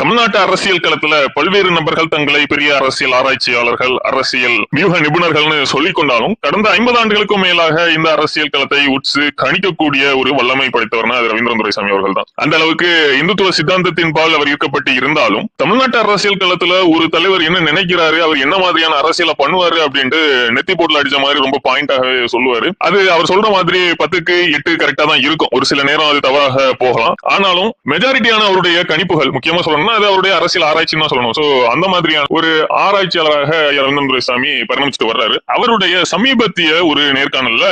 தமிழ்நாட்டு அரசியல் களத்துல பல்வேறு நபர்கள் தங்களை பெரிய அரசியல் ஆராய்ச்சியாளர்கள் அரசியல் வியூக நிபுணர்கள்னு சொல்லிக் கொண்டாலும் கடந்த ஐம்பது ஆண்டுகளுக்கும் மேலாக இந்த அரசியல் களத்தை உற்று கணிக்கக்கூடிய ஒரு வல்லமை படைத்தவர்னா அது ரவீந்திரன் துரைசாமி அவர்கள் தான் அந்த அளவுக்கு இந்துத்துவ சித்தாந்தத்தின் பால் அவர் ஈர்க்கப்பட்டு இருந்தாலும் தமிழ்நாட்டு அரசியல் களத்துல ஒரு தலைவர் என்ன நினைக்கிறாரு அவர் என்ன மாதிரியான அரசியலை பண்ணுவாரு அப்படின்ட்டு நெத்தி போட்டுல அடிச்ச மாதிரி ரொம்ப பாயிண்டாகவே சொல்லுவாரு. அது அவர் சொல்ற மாதிரி பத்துக்கு எட்டு கரெக்டா தான் இருக்கும். ஒரு சில நேரம் அது தவறாக போகலாம். ஆனாலும் மெஜாரிட்டியான அவருடைய கணிப்புகள் முக்கியமா சொல்லணும்னா அது அவருடைய அரசியல் ஆராய்ச்சின்னு தான் சொல்லணும். சோ அந்த மாதிரியான ஒரு ஆராய்ச்சியாளராக ஐயா துரைசாமி பரிணமிச்சுட்டு வர்றாரு. அவருடைய சமீபத்திய ஒரு நேர்காணல்ல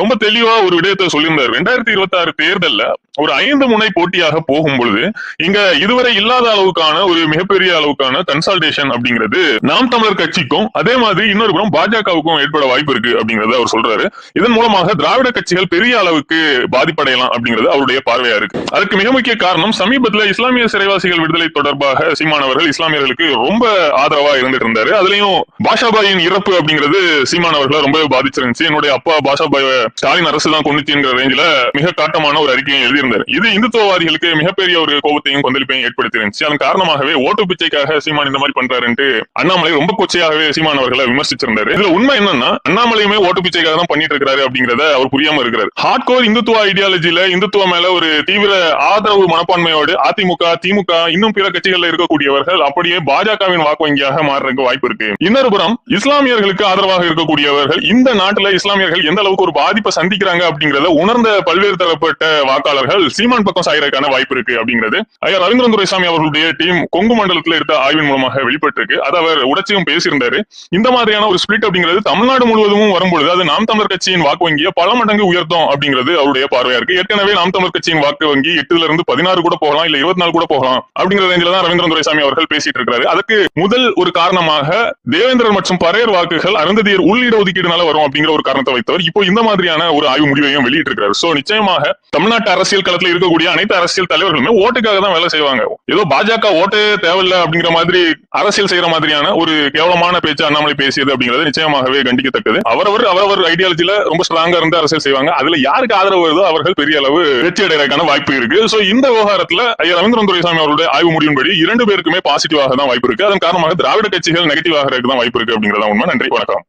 ரொம்ப தெளிவா ஒரு விடயத்தை சொல்லியிருந்தார். ரெண்டாயிரத்தி இருபத்தி ஆறு தேர்தல்ல ஒரு ஐந்து முனை போட்டியாக போகும் பொழுது இங்க இதுவரை இல்லாத அளவுக்கான ஒரு மிகப்பெரிய அளவுக்கான கன்சல்டேஷன் அப்படிங்கிறது நாம் தமிழர் கட்சிக்கும் அதே மாதிரி இன்னொரு புறம் பாஜகவுக்கும் ஏற்பட வாய்ப்பு இருக்கு அப்படிங்கறத அவர் சொல்றாரு. இதன் மூலமாக திராவிட கட்சிகள் பெரிய அளவுக்கு பாதிப்படையலாம் அப்படிங்கிறது அவருடைய பார்வையா இருக்கு. அதுக்கு மிக முக்கிய காரணம் சமீபத்துல இஸ்லாமிய சிறைவாசிகள் விடுதலை தொடர்பாக சீமான் அவர்கள் இஸ்லாமியர்களுக்கு ரொம்ப ஆதரவா இருந்துட்டு இருந்தாரு. அதுலயும் பாஷாபாயின் இறப்பு அப்படிங்கிறது சீமான் அவர்களை ரொம்ப பாதிச்சிருந்துச்சு. என்னுடைய அப்பா பாஷாபாய் ஸ்டாலின் அரசு தான் கொண்டுச்சுங்கிற ரேஞ்சில மிக காட்டமான ஒரு அறிக்கையை எழுதியிருந்தாரு. இது இந்துத்துவவாதிகளுக்கு மிகப்பெரிய ஒரு கோபத்தையும் கொந்தளிப்பையும் ஏற்படுத்தி இருந்துச்சு அதன் காரணமாகவே ஓட்டு பிச்சைக்காக சீமான் இந்த மாதிரி பண்றாருன்ட்டு அண்ணாமலை ரொம்ப கொச்சையாகவே சீமான் அவர்களை விமர்சிச்சிருந்தாரு. இதுல உண்மை என்னன்னா அண்ணாமலையுமே ஓட்டு பிச்சைக்காக தான் பண்ணிட்டு இருக்காரு அப்படிங்கறத அவர் புரியாம இருக்கிறார். ஹார்ட் கோர் இந்துத்துவ ஐடியாலஜில இந்துத்துவ மேல ஒரு தீவிர ஆதரவு மனப்பான்மையோடு அதிமுக திமுக இன்னும் பிற கட்சிகளில் இருக்கக்கூடியவர்கள் அப்படியே பாஜகவின் வாக்கு வங்கியாக மாறுறதுக்கு வாய்ப்பு இருக்கு. இன்னொரு புறம் இஸ்லாமியர்களுக்கு ஆதரவாக இருக்கக்கூடியவர்கள் இந்த நாட்டுல இஸ்லாமியர்கள் எந்த அளவுக்கு ஒரு பாதிப்பை சந்திக்கிறாங்க அப்படிங்கறத உணர்ந்த பல்வேறு தரப்பட்ட வாக்காளர்கள் சீமான் பக்கம் சாயறதுக்கான வாய்ப்பு இருக்கு அப்படிங்கிறது. ஐயா ரவீந்திரன் துரைசாமி அவர்களுடைய டீம் கொங்கு மண்டலத்தில் எடுத்த ஆய்வின் மூலமாக வெளிப்பட்டிருக்கு. அதை அவர் உடச்சியும் பேசியிருந்தாரு. இந்த மாதிரியான ஒரு ஸ்பிளிட் அப்படிங்கிறது தமிழ்நாடு முழுவதும் வரும்பொழுது அது நாம் தமிழர் கட்சியின் வாக்கு வங்கியை பல மடங்கு உயர்த்தும் அப்படிங்கிறது அவருடைய பார்வையா இருக்கு. ஏற்கனவே நாம் தமிழர் கட்சியின் வாக்கு வங்கி எட்டுல இருந்து பதினாறு கூட போகலாம் இல்ல இருபத்தி நாலு கூட போகலாம் அப்படிங்கிற ரேஞ்சில தான் ரவீந்திரன் துரைசாமி அவர்கள் பேசிட்டு இருக்காரு அதுக்கு முதல் ஒரு காரணமாக தேவேந்திரர் மற்றும் பரையர் வாக்குகள் அருந்ததியர் உள்ளிட ஒதுக்கீடுனால வரும் அப்படிங்கிற ஒரு காரணத்தை வைத்தவர். இப்போ இந்த மாதிரியான ஒரு ஆய்வு முடிவையும் வெளியிட்டிருக்கிறார் சோ நிச்சயமாக தமிழ்நாட்டு அரசியல் களத்துல இருக்கக்கூடிய அனைத்து அரசியல் தலைவர்களுமே ஓட்டுக்காக தான் வேலை செய்வாங்க. ஏதோ பாஜக ஓட்டே தேவையில்லை அப்படிங்கிற மாதிரி அரசியல் செய்யற மாதிரியான ஒரு கேவலமான பேச்சு அண்ணாமலை பேசியது அப்படிங்கிறது நிச்சயமாகவே கண்டிக்கத்தக்கது. அவரவர் அவரவர் ஐடியாலஜில ரொம்ப ஸ்ட்ராங்கா இருந்து அரசியல் செய்வாங்க. அதுல யாருக்கு ஆதரவு வருதோ அவர்கள் பெரிய அளவு வெற்றி அடைறதுக்கான வாய்ப்பு இருக்கு. சோ இந்த விவகாரத்துல ஐயா ரவீந்திரன் துரைசாமி அவருடைய ஆய்வு முடியும்படி இரண்டு பேருக்குமே பாசிட்டிவாக தான் வாய்ப்பு இருக்கு. அதன் காரணமாக திராவிட கட்சிகள் நெகட்டிவ் ஆகிறதுக்கு தான் வாய்ப்பு இருக்கு அப்படிங்கறத உண்மை. நன்றி வணக்கம்.